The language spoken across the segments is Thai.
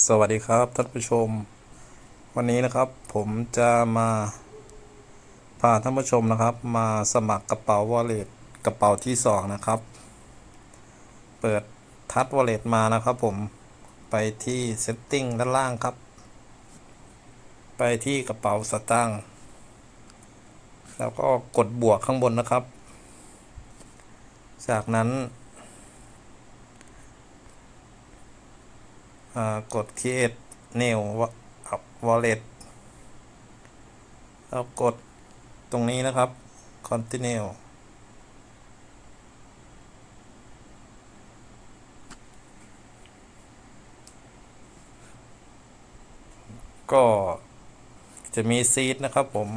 สวัสดีครับท่านผู้ชม วันนี้นะครับผมจะมาพาท่านผู้ชมนะครับ มาสมัครกระเป๋าวอลเล็ตกระเป๋าที่สองนะครับ เปิดทัชวอลเล็ตมานะครับ ผมไปที่ Setting ด้านล่างครับ ไปที่กระเป๋าสตางค์แล้วก็กดบวกข้างบนนะครับ จากนั้น อ่า กด create new wallet แล้วกดตรงนี้นะครับ continue ก็จะมีซีดนะครับผม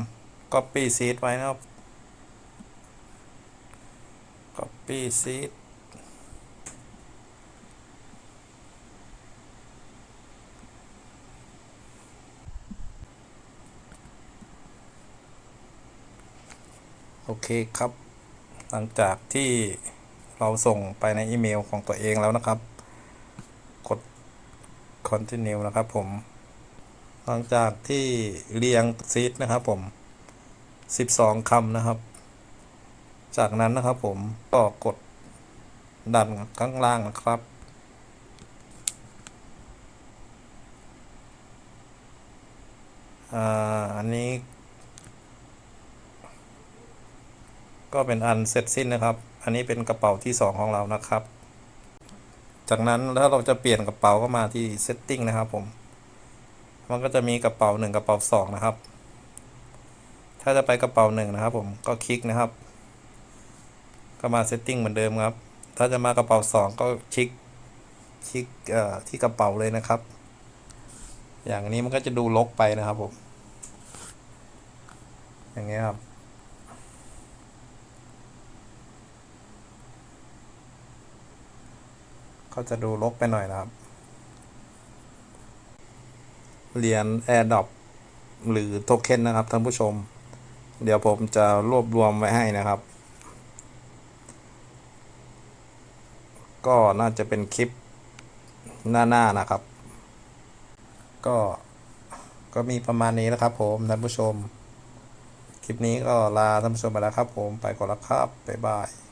copy seed ไว้นะครับ copy seed โอเคครับ หลังจากที่เราส่งไปในอีเมลของตัวเองแล้วนะครับ กด continue นะครับผม หลังจากที่เรียงซีดนะครับผม 12คำนะครับ จากนั้นนะครับผมก็กดดันข้างล่างนะครับอ่าอันนี้ ก็เป็นอันเสร็จสิ้นนะครับ อันนี้เป็นกระเป๋าที่สองของเรานะครับ จากนั้นถ้าเราจะเปลี่ยนกระเป๋าก็มาที่ setting นะครับผม มันก็จะมีกระเป๋าหนึ่งกระเป๋าสองนะครับ ถ้าจะไปกระเป๋าหนึ่งนะครับผม ก็คลิกนะครับ ก็มา setting เหมือนเดิมครับ ถ้าจะมากระเป๋าสองก็คลิก คลิกที่กระเป๋าเลยนะครับ อย่างนี้มันก็จะดูลกไปนะครับผม อย่างเงี้ยครับ ก็จะดูลกไปหน่อยนะครับ เหรียญ AirDrop หรือโทเค็นนะครับท่านผู้ชม เดี๋ยวผมจะรวบรวมไว้ให้นะครับ ก็น่าจะเป็นคลิปหน้าๆนะครับ ก็ก็มีประมาณนี้นะครับผมท่านผู้ชม คลิปนี้ก็ลาท่านผู้ชมไปแล้วครับผมไปก่อนล้วครับ บ๊ายบาย